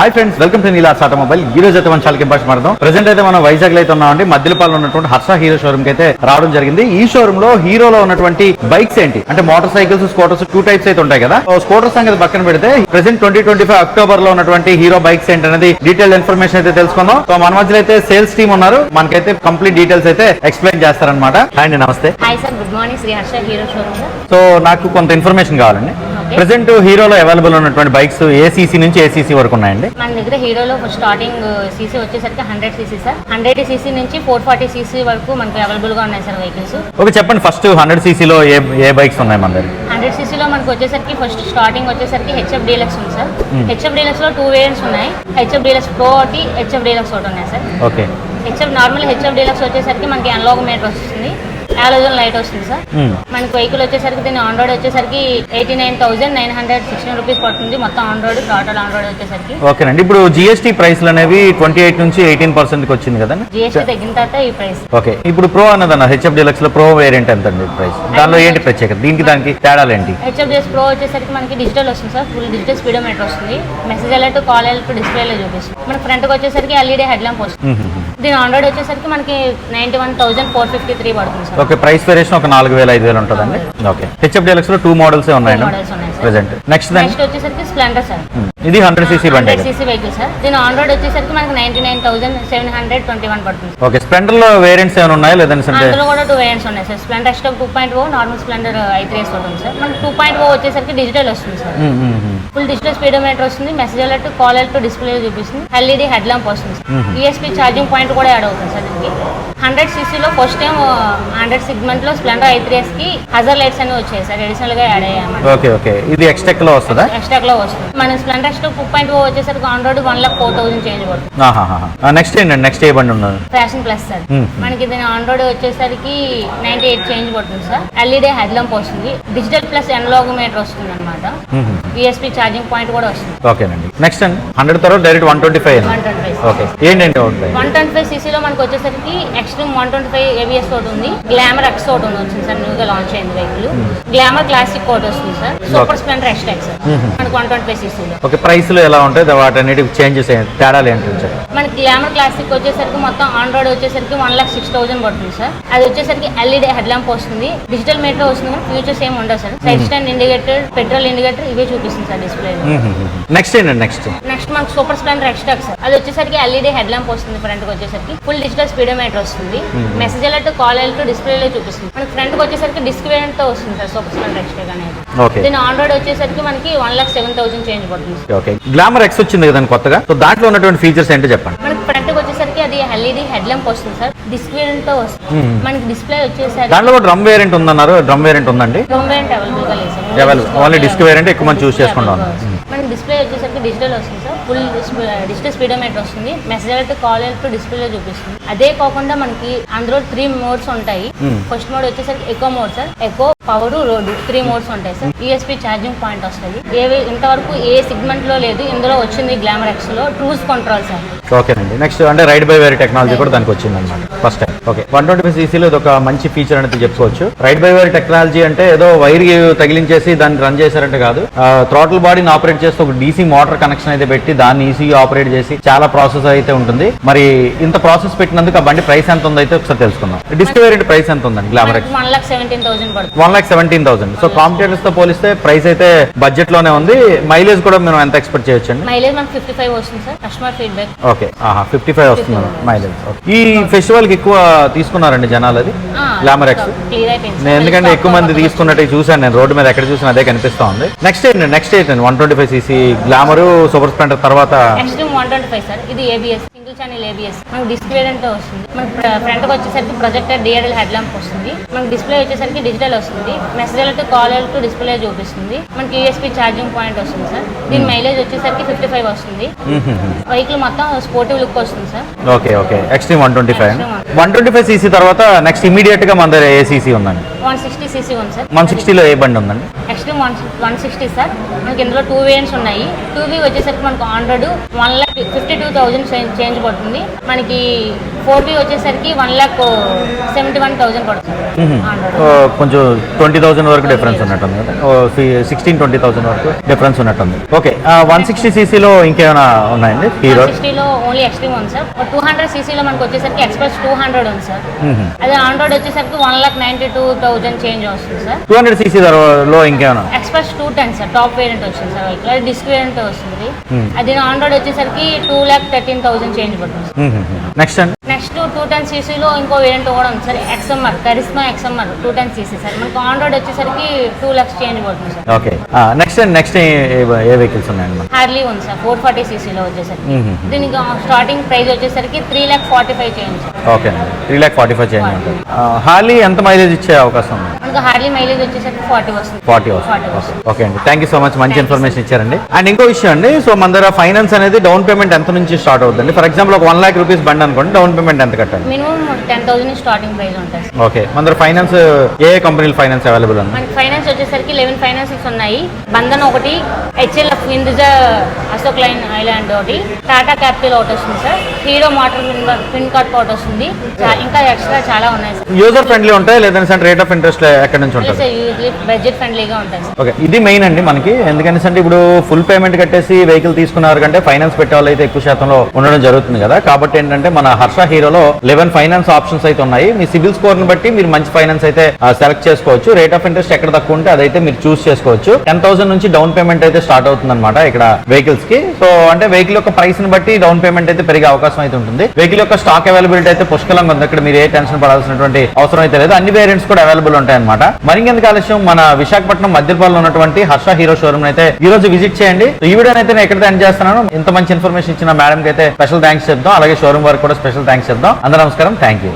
Hi friends welcome to Neela సాట mobile ఈ రోజు అయితే మనం చాలా భాష మాడదాం ప్రెసెంట్ అయితే మనం వైజాగ్లో అయితే ఉన్నామండి. మధ్యలపాలెంలో ఉన్నటువంటి హర్ష హీరో షోరూమ్కి అయితే రావడం జరిగింది. ఈ షోరూమ్లో హీరోలో ఉన్నటువంటి బైక్స్ ఏంటి? అంటే motorcycles scooters two types అయితే ఉంటాయి కదా. స్కూటర్ సంగతి పక్కన పెడితే ప్రెసెంట్ ట్వంటీ ట్వంటీ ఫైవ్ అక్టోబర్లో ఉన్నటువంటి హీరో బైక్స్ ఏంటి అనేది డీటెయిల్ ఇన్ఫర్మేషన్ అయితే తెలుసుకుందాం. సో మన మధ్యలో అయితే సేల్స్ టీమ్ ఉన్నారు. మనకైతే కంప్లీట్ డీటెయిల్స్ అయితే ఎక్స్ప్లెయిన్ చేస్తారనమాట అండి నమస్తే. Hi sir good morning Shri Harsha Hero showroom sir so నాకు కొంత ఇన్ఫర్మేషన్ కావాలండి. ప్రెసెంట్ హీరోలో అవైలబుల్ ఉన్నటువంటి బైక్స్ ఏ సీసీ నుంచి ఏ సీసీ వరకు ఉన్నాయండి? మన దగ్గర హీరోలో స్టార్టింగ్ సీసీ వచ్చేసరికి hundred CC sir hundred CC నుంచి ఫోర్ ఫార్టీ సీసీ వరకు మనకి అవైలబుల్గా ఉన్నాయి సార్ వెహికల్స్ ఓకే చెప్పండి ఫస్ట్ హండ్రెడ్ సీసీలో ఏ ఏ బైక్స్ ఉన్నాయి మన దగ్గర? హండ్రెడ్ సీసీలో మనకు వచ్చేసరికి ఫస్ట్ స్టార్టింగ్ వచ్చేసరికి హెచ్ఎఫ్ డీలక్స్ ఉంది సార్. హెచ్ఎఫ్ డీలక్స్లో టూ వేరియంట్స్ ఉన్నాయి. హెచ్ఎఫ్ డీలక్స్ ప్రో ఒకటి హెచ్ఎఫ్ డీలక్స్ ఒకటి ఉన్నాయి sir okay HF normal HF deluxe వచ్చేసరికి మనకి అనలాగ్ మీటర్ వస్తుంది. హాలోజన్ లైట్ వస్తుంది సార్. మనకి వెహికల్ వచ్చేసరికి దీని ఆన్ రోడ్ వచ్చేసరికి eighty nine thousand nine hundred sixteen rupees పడుతుంది. మొత్తం on road total on road వచ్చేసరికి. ఓకేనండి. ఇప్పుడు జిఎస్టీ ప్రైస్లు అనేవి ట్వంటీ ఎయిట్ నుంచి ఎయిటీన్ పర్సెంట్కి వచ్చింది కదండి? జిఎస్టీ తగ్గిన తర్వాత ఈ ప్రైస్ ఓకే. ఇప్పుడు ప్రో అన్నదన్న హెచ్ఎఫ్ డిలక్స్లో ప్రో వేరియంట్ ఎంత అండి ప్రైస్ దానిలో ఏంటి ప్రత్యేకత? దీనికి దానికి తేడాలు ఏంటి? హెచ్ఎఫ్డిఎస్ ప్రో వచ్చేసరికి మనకి డిజిటల్ వస్తుంది సార్. ఫుల్ డిజిటల్ స్పీడోమీటర్ వస్తుంది. మెసేజ్ అలర్ట్ కాల్ అలర్ట్ డిస్ప్లేలో చూపిస్తుంది. మన ఫ్రంట్కి వచ్చేసరికి ఎల్ఈడి హెడ్ ల్యాంప్ వస్తుంది. దీని ఆండ్రాయిడ్ వచ్చేసరికి మనకి ninety one thousand four fifty three పడుతుంది సార్. ఓకే ప్రైస్ వేరియేషన్ ఒక నాలుగు వేల ఐదు వేలు ఉంటుందండి. ఓకే. హెచ్ఎఫ్ డిలక్స్లో టూ మోడల్స్ ఉన్నాయండి? ప్రెసెంట్ నెక్స్ట్ వచ్చేసరికి స్ప్లెండర్ సార్ ఇది హండ్రెడ్ సీసీ బండి సీసీ వెహికల్ సార్ దీని ఆండ్రాయిడ్ వచ్చేసరికి మనకి ninety nine thousand seven hundred twenty one పడుతుంది ఓకే స్ప్లెండర్లో వేరియంట్స్ ఏమైనా ఉన్నాయా? లేదంటే అందులో కూడా టూ వేరియంట్స్ ఉన్నాయి sir Splendor Xtec two point O normal Splendor i three ఉంది సార్ మనకి టూ పాయింట్ ఓ వచ్చేసరికి డిజిటల్ వస్తుంది సార్. ఫుల్ డిజిటల్ స్పీడోమీటర్ వస్తుంది message alert call alert display చూపిస్తుంది ఎల్ఈడి హెడ్ ల్యాంప్ వస్తుంది. ఈఎస్పీ ఛార్జింగ్ పాయింట్ కూడా add అవుతుంది సార్ దీనికి. హండ్రెడ్ సీసీలో ఫస్ట్ టైం హండ్రెడ్ సెగ్మెంట్లో స్ప్లెండర్ ఐ త్రీ ఎస్కి హజర్ లైట్స్ అనేవి వచ్చాయి సార్. అడిషనల్గా యాడ్ అయ్యాయి ఓకే ఓకే. ఇది ఎక్స్టెక్లో వస్తుందా? ఎక్స్ట్రా లో వస్తుంది. మన Splendor extra two point O వచ్చేసరికి on road one lakh four thousand change పడుతుంది నెక్స్ట్ ఏంటండి? నెక్స్ట్ ఏ బండి ఉన్నది? Passion plus sir. Hmm. మనకి దీని ఆన్ రోడ్ వచ్చేసరికి నైన్టీ ఎయిట్ చేంజ్ పడుతుంది సార్ ఎల్ఈడి హెడ్ ల్యాంప్ వస్తుంది. డిజిటల్ ప్లస్ ఎనలాగ్ మీటర్ వస్తుంది అనమాట మ్మ్. ఛార్జింగ్ పాయింట్ కూడా వస్తుంది. ఓకేనండి. నెక్స్ట్ అండి. హండ్రెడ్ తర్వాత direct one twenty five one twenty five okay ఏంటంటే ఉంటాయి వన్ ట్వంటీ ఫైవ్ సీసీలో మనకు వచ్చేసరికి Xtreme one twenty five ABS ఒకటి ఉంది. గ్లామర్ ఎక్స్ ఒకటి ఉంది వచ్చింది సార్ న్యూగా లాంచ్ అయింది వెహికల్ గ్లామర్ క్లాసిక్ ఒకటి వస్తుంది sir. Super Splendor Xtec sir. మనకు వన్ ట్వంటీ ఫైవ్ సీసీలో ఓకే ప్రైస్లు ఎలా ఉంటాయి? వాటన్నిటి చేంజెస్ తేడాలు ఏంటి. మనకి గ్లామర్ క్లాసిక్ వచ్చేసరికి మొత్తం ఆన్ రోడ్ వచ్చేసరికి వన్ లాక్ సిక్స్ థౌసండ్ పడుతుంది సార్. అది వచ్చేసరికి ఎల్ఈడి హెడ్ ల్యాంప్ వస్తుంది. డిజిటల్ మీటర్ వస్తుంది ఫ్యూచర్స్ ఏమి ఉండవు sir. Side stand indicator petrol indicator ఇవే చూపిస్తుంది సార్ డిస్ప్లే నెక్స్ట్ ఏంటండి నెక్స్ట్ నెక్స్ట్ మనకు సూపర్ స్ప్లెండర్ ఎక్స్ట్రాక్ సార్. అది వచ్చేసరికి ఎల్ఈడి హెడ్ ల్యాంప్ వస్తుంది ఫ్రంట్ వచ్చేసరికి. ఫుల్ డిజిటల్ స్పీడోమీటర్ వస్తుంది. మెసేజ్ అలర్ట్ కాల్ అలర్ట్ డిస్ప్లేలో చూపిస్తుంది. మనకి ఫ్రంట్కి వచ్చేసరికి డిస్క్ వేరియంట్తో వస్తుంది సార్ సూపర్ స్ప్లెండర్ ఎక్స్ట్రాక్ అనేది. ఓకే దీని ఆన్ రోడ్ వచ్చేసరికి మనకి one lakh seven thousand change పడుతుంది. ఓకే గ్లామర్ ఎక్స్ వచ్చింది కదండి కొత్తగా. సో దాంట్లో ఉన్నటువంటి ఫీచర్స్ ఏంటో చెప్పండి. మనకి ఎల్ఈడి హెడ్ ల్యాంప్ వస్తుంది సార్. డిస్క్ వేరియంట్తో వస్తుంది. మనకి డిస్ప్లే వచ్చేసరికి దాంట్లో కూడా డ్రమ్ వేరియంట్ ఉందన్నారు. డ్రమ్ వేరియంట్ ఉందండి? రోమ్ వేరియంట్ అవైలబుల్గా లేదు sir. Available. Only disc variant ఎక్కువ మంది choose చేసుకుంటా. మనకి డిస్ప్లే వచ్చేసరికి డిజిటల్ వస్తుంది సార్. ఫుల్ డిజిటల్ స్పీడోమీటర్ వస్తుంది. మెసేజ్ అలర్ట్ కాల్ అలర్ట్ డిస్ప్లేలో చూపిస్తుంది. అదే కాకుండా మనకి అందులో త్రీ మోడ్స్ ఉంటాయి. ఫస్ట్ మోడ్ వచ్చేసరికి eco mode sir. Eco power road three modes ఉంటాయి సార్. ఈఎస్పీ ఛార్జింగ్ పాయింట్ వస్తుంది. ఏవి ఇంతవరకు ఏ సెగ్మెంట్లో లేదు. ఇందులో వచ్చింది గ్లామర్ ఎక్స్లో ట్రూస్ కంట్రోల్ సార్. ఓకేనండి నెక్స్ట్ అంటే రైడ్ బై వైర్ టెక్నాలజీ కూడా దానికి వచ్చిందనమాట first time okay one twenty five సీసీలో ఇది ఒక మంచి ఫీచర్ అనేది చెప్పుకోవచ్చు. రైడ్ బై వైర్ టెక్నాలజీ అంటే ఏదో వైర్ తగిలించేసి దాన్ని రన్ చేశారంటే కాదు. థ్రాటల్ బాడీని ఆపరేట్ చేస్తూ ఒక డీసీ మోటార్ కనెక్షన్ అయితే పెట్టి దాన్ని ఈసీగా ఆపరేట్ చేసి చాలా ప్రాసెస్ అయితే ఉంటుంది. మరి ఇంత ప్రాసెస్ పెట్టినందుకు ఆ బండి ప్రైస్ ఎంత ఉందో అయితే ఒకసారి తెలుసుకుందాం. డిస్క్ వేరియంట్ ప్రైస్ ఎంత ఉందండి? Glamour X one lakh seventeen thousand పడుతుంది. One lakh seventeen thousand. So కాంపిటేటర్స్తో పోలిస్తే ప్రైస్ అయితే బడ్జెట్లోనే ఉంది. మైలేజ్ కూడా మనం ఎంత ఎక్స్పెక్ట్ చేయొచ్చండి? మైలేజ్ మనకి ఫిఫ్టీ ఫైవ్ వస్తుంది సార్ కస్టమర్ ఫీడ్బ్యాక్ ఓకే ఆహా ఫిఫ్టీ ఫైవ్ వస్తుంది. మైలేజ్ ఈ ఫెస్టివల్కి ఎక్కువ తీసుకున్నారండి జనాలు అది? గ్లామర్ ఎక్స్ నేను ఎందుకంటే ఎక్కువ మంది తీసుకున్నట్టు చూసాను నేను రోడ్డు మీద ఎక్కడ చూసినా అదే కనిపిస్తా ఉంది. నెక్స్ట్ ఏంటి నెక్స్ట్ ఏంటండి one twenty five CC Glamour super Splendor తర్వాత ఇది ఏబిఎస్ సింగిల్ ఛానల్ ఏబిఎస్ మనకు డిస్క్ వేరియంట్ వస్తుంది. మనకి ఫ్రంట్కి వచ్చేసరికి ప్రొజెక్టర్ డిఆర్ఎల్ హెడ్ ల్యాంప్ వస్తుంది. మనకి డిస్ప్లే వచ్చేసరికి డిజిటల్ వస్తుంది. Message alert call alert display చూపిస్తుంది. మనకి యూఎస్పీ ఛార్జింగ్ పాయింట్ వస్తుంది సార్ దీని మైలేజ్ వచ్చేసరికి ఫిఫ్టీ ఫైవ్ వస్తుంది వెహికల్ మొత్తం స్పోర్టివ్ లుక్ వస్తుంది sir okay okay Xtreme one twenty five one twenty five CC తర్వాత నెక్స్ట్ ఇమీడియట్గా మన దగ్గర ఏ సీసీ ఉందండి? వన్ సిక్స్టీ సీసీ ఉంది సార్ వన్ సిక్స్టీలో ఏ బండి ఉందండి? Xtreme one one sixty sir మనకి ఇందులో టూ వేరియంట్స్ ఉన్నాయి. టూ వీ వచ్చేసరికి మనకు on road one lakh fifty two thousand change పడుతుంది. మనకి ఫోర్ బీ వచ్చేసరికి one lakh seventy one thousand పడుతుంది. కొంచెం ట్వంటీ థౌసండ్ వరకు డిఫరెన్స్ ఉన్నట్టుంది కదా? సిక్స్టీన్ ట్వంటీ థౌసండ్ వరకు డిఫరెన్స్ ఉన్నట్టుంది. ఓకే వన్ సిక్స్టీ సీసీలో ఇంకేమైనా ఉన్నాయండి? హీరో? సిక్స్టీలో ఓన్లీ ఎక్స్ట్రీమ్ ఉంది సార్. టూ హండ్రెడ్ సీసీలో మనకు వచ్చేసరికి ఎక్స్ప్రెస్ టూ హండ్రెడ్ ఉంది సార్. అదే ఆండ్రాయిడ్ వచ్చేసరికి one lakh ninety two thousand change వస్తుంది సార్. టూ హండ్రెడ్ సీసీ లో ఇంకేమైనా? Xpulse two ten sir. Top variant వచ్చింది సార్ డిస్క్ వేరియంట్ వస్తుంది. అది ఆండ్రాయిడ్ వచ్చేసరికి two lakh thirteen thousand change పడుతుంది. నెక్స్ట్ అండి. నెక్స్ట్ టూ టెన్ సీసీలో ఇంకో వేరియంట్ కూడా ఉంది sir XMR Karizma XMR two ten CC sir. మనకు ఆండ్రాయిడ్ వచ్చేసరికి టూ ల్యాక్స్ చేంజ్ పడుతుంది సార్. ఓకే. నెక్స్ట్ అండి నెక్స్ట్ ఏ వెహికల్స్ ఉన్నాయండి? హార్లీ ఉంది సార్ ఫోర్ ఫార్టీ సీసీలో వచ్చేసరికి. దీనికి స్టార్టింగ్ ప్రైస్ వచ్చేసరికి three lakh forty five change. Okay three lakh forty five change ఉంటుంది. హార్లీ ఎంత మైలేజ్ ఇచ్చే అవకాశం ఉంది? హార్లీ మైలేజ్ వచ్చేసరికి ఫార్టీ వస్తుంది. ఫార్టీ వస్తుంది. ఓకే. అండి. థ్యాంక్ యూ సో మచ్ మంచి ఇన్ఫర్మేషన్ ఇచ్చారండి. అండ్ ఇంకో విషయం అండి. సో మన దగ్గర ఫైనాన్స్ అనేది డౌన్ పేమెంట్ ఎంత నుంచి స్టార్ట్ అవుతుంది ఫర్ ఎగ్జాంపుల్ ఒక వన్ లాక్ రూపీస్ బండి అనుకోండి డౌన్ పేమెంట్ ఎంత కట్టాలి? Minimum ten thousand starting price ఉంటుంది ఓకే మన దగ్గర ఫైనాన్స్ ఏ కంపెనీల ఫైనాన్స్ అవైలబుల్ ఉంది? మనకి ఫైనాన్స్ వచ్చేసరికి లెవెన్ ఫైనాన్సెస్ ఉన్నాయి. బంధన్ ఒకటి HLF Hinduja Ashok Leyland ఒకటి టాటా క్యాపిటల్ ఒకటి వస్తుంది sir Hero motor FinCorp ఒకటి వస్తుంది. ఇంకా ఎక్స్ట్రా చాలా ఉన్నాయి సార్ యూజర్ ఫ్రెండ్లీ ఉంటాయి? లేదంటే రేట్ ఆఫ్ ఇంట్రెస్ట్ ఎక్కడి నుంచి ఉంటుంది? బడ్జెట్ ఫ్రెండ్లీగా ఉంటుంది. సార్ ఓకే ఇది మెయిన్ అండి మనకి. ఎందుకంటే అంటే ఇప్పుడు ఫుల్ పేమెంట్ కట్టేసి వెహికల్ తీసుకున్నారు కంటే ఫైనాన్స్ పెట్టే వాళ్ళు అయితే ఎక్కువ శాతంలో ఉండడం జరుగుతుంది కదా. కాబట్టి ఏంటంటే మన హర్ష హీరోలో లెవెన్ ఫైనాన్స్ ఆప్షన్స్ అయితే ఉన్నాయి. మీ సిబిల్ స్కోర్ని బట్టి మీరు మంచి ఫైనాన్స్ అయితే సెలెక్ట్ చేసుకోవచ్చు. రేట్ ఆఫ్ ఇంట్రెస్ట్ ఎక్కడ తక్కువ ఉంటే అదైతే మీరు చూస్ చేసుకోవచ్చు. టెన్ థౌసండ్ నుంచి డౌన్ పేమెంట్ అయితే స్టార్ట్ అవుతుంది అనమాట ఇక్కడ వెహికల్స్కి. సో అంటే వెహికల్ యొక్క ప్రైస్ని బట్టి డౌన్ పేమెంట్ అయితే పెరిగే అవకాశం అయితే ఉంటుంది. వెహికల్ యొక్క స్టాక్ అవైలబిలిటీ అయితే పుష్కలంగా ఉంది. ఇక్కడ మీరు ఏ టెన్షన్ పడాల్సినటువంటి అవసరం అయితే లేదు. అన్ని వేరియంట్స్ కూడా అవైలబుల్ ఉంటాయి అనమాట మరింకెందుకు ఆలస్యం? మన విశాఖపట్నం మధ్యపాలలో ఉన్నటువంటి హర్ష హీరో షోరూమ్ అయితే ఈ రోజు విజిట్ చేయండి. ఈ వీడియో అయితే నేను ఎక్కడ ఎండ్ చేస్తున్నాను? ఇంత మంచి ఇన్ఫర్మేషన్ ఇచ్చిన మేడం కి అయితే స్పెషల్ థ్యాంక్స్ చెప్దాం. అలాగే షోరూమ్ వారికి కూడా స్పెషల్ థ్యాంక్స్ చెప్దాం. అందరూ నమస్కారం. Thank you